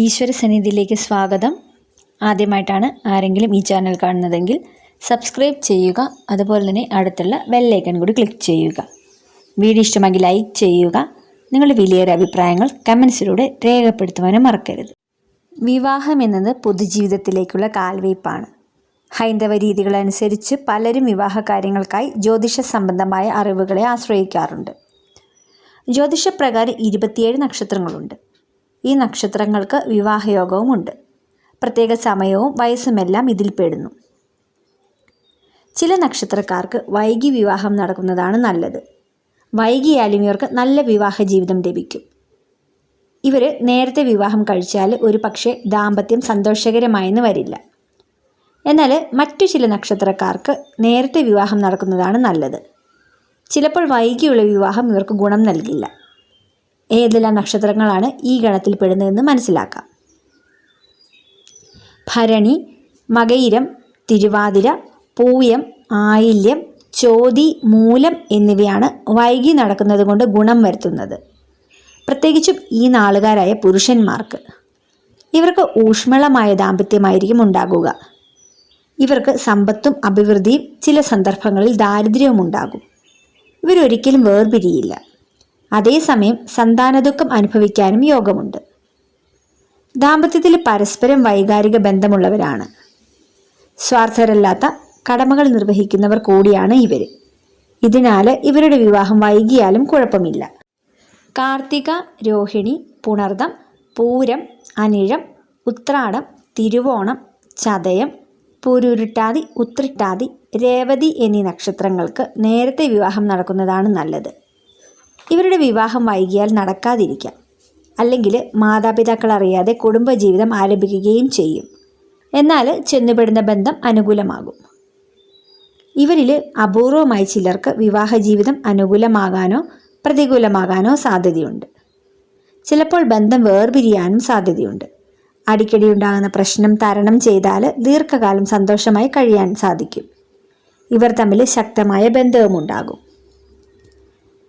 ഈശ്വര സന്നിധിയിലേക്ക് സ്വാഗതം. ആദ്യമായിട്ടാണ് ആരെങ്കിലും ഈ ചാനൽ കാണുന്നതെങ്കിൽ സബ്സ്ക്രൈബ് ചെയ്യുക അതുപോലെ തന്നെ അടുത്തുള്ള ബെല്ലൈക്കൺ കൂടി ക്ലിക്ക് ചെയ്യുക. വീഡിയോ ഇഷ്ടമെങ്കിൽ ലൈക്ക് ചെയ്യുക നിങ്ങളുടെ വിലയേറെ അഭിപ്രായങ്ങൾ കമൻസിലൂടെ രേഖപ്പെടുത്തുവാനും മറക്കരുത്. വിവാഹം എന്നത് പൊതുജീവിതത്തിലേക്കുള്ള കാൽവയ്പ്പാണ്. ഹൈന്ദവ രീതികളനുസരിച്ച് പലരും വിവാഹ കാര്യങ്ങൾക്കായി ജ്യോതിഷ സംബന്ധമായ അറിവുകളെ ആശ്രയിക്കാറുണ്ട്. ജ്യോതിഷപ്രകാരം ഇരുപത്തിയേഴ് നക്ഷത്രങ്ങളുണ്ട്. ഈ നക്ഷത്രങ്ങൾക്ക് വിവാഹയോഗവുമുണ്ട്. പ്രത്യേക സമയവും വയസ്സുമെല്ലാം ഇതിൽ പെടുന്നു. ചില നക്ഷത്രക്കാർക്ക് വൈകി വിവാഹം നടക്കുന്നതാണ് നല്ലത്. വൈകിയാലും ഇവർക്ക് നല്ല വിവാഹ ജീവിതം ലഭിക്കും. ഇവർ നേരത്തെ വിവാഹം കഴിച്ചാൽ ഒരു പക്ഷേ ദാമ്പത്യം സന്തോഷകരമായെന്ന് വരില്ല. എന്നാൽ മറ്റു ചില നക്ഷത്രക്കാർക്ക് നേരത്തെ വിവാഹം നടക്കുന്നതാണ് നല്ലത്. ചിലപ്പോൾ വൈകിയുള്ള വിവാഹം ഇവർക്ക് ഗുണം നൽകില്ല. ഏതെല്ലാം നക്ഷത്രങ്ങളാണ് ഈ ഗണത്തിൽ പെടുന്നതെന്ന് മനസ്സിലാക്കാം. ഭരണി മകയിരം തിരുവാതിര പൂയം ആയില്യം ചോതി മൂലം എന്നിവയാണ് വൈകി നടക്കുന്നത് കൊണ്ട് ഗുണം വരുത്തുന്നത്. പ്രത്യേകിച്ചും ഈ നാളുകാരായ പുരുഷന്മാർക്ക്. ഇവർക്ക് ഊഷ്മളമായ ദാമ്പത്യമായിരിക്കും ഉണ്ടാകുക. ഇവർക്ക് സമ്പത്തും അഭിവൃദ്ധിയും ചില സന്ദർഭങ്ങളിൽ ദാരിദ്ര്യവും ഉണ്ടാകും. ഇവരൊരിക്കലും വേർപിരിയില്ല. അതേസമയം സന്താനദുഃഖം അനുഭവിക്കാനും യോഗമുണ്ട്. ദാമ്പത്യത്തിൽ പരസ്പരം വൈകാരിക ബന്ധമുള്ളവരാണ്. സ്വാർത്ഥരല്ലാത്ത കടമകൾ നിർവഹിക്കുന്നവർ കൂടിയാണ് ഇവർ ഇതിനാൽ ഇവരുടെ വിവാഹം വൈകിയാലും കുഴപ്പമില്ല. കാർത്തിക രോഹിണി പുണർദം പൂരം അനിഴം ഉത്രാടം തിരുവോണം ചതയം പൂരുരുട്ടാതി ഉത്രിട്ടാതി രേവതി എന്നീ നക്ഷത്രങ്ങൾക്ക് നേരത്തെ വിവാഹം നടക്കുന്നതാണ് നല്ലത്. ഇവരുടെ വിവാഹം വൈകിയാൽ നടക്കാതിരിക്കാം. അല്ലെങ്കിൽ മാതാപിതാക്കൾ അറിയാതെ കുടുംബജീവിതം ആരംഭിക്കുകയും ചെയ്യും. എന്നാൽ ചെന്നുപെടുന്ന ബന്ധം അനുകൂലമാകും. ഇവരിൽ അപൂർവമായി ചിലർക്ക് വിവാഹ ജീവിതം അനുകൂലമാകാനോ പ്രതികൂലമാകാനോ സാധ്യതയുണ്ട്. ചിലപ്പോൾ ബന്ധം വേർപിരിയാനും സാധ്യതയുണ്ട്. അടിക്കടി ഉണ്ടാകുന്ന പ്രശ്നം തരണം ചെയ്താൽ ദീർഘകാലം സന്തോഷമായി കഴിയാൻ സാധിക്കും. ഇവർ തമ്മിൽ ശക്തമായ ബന്ധവുമുണ്ടാകും.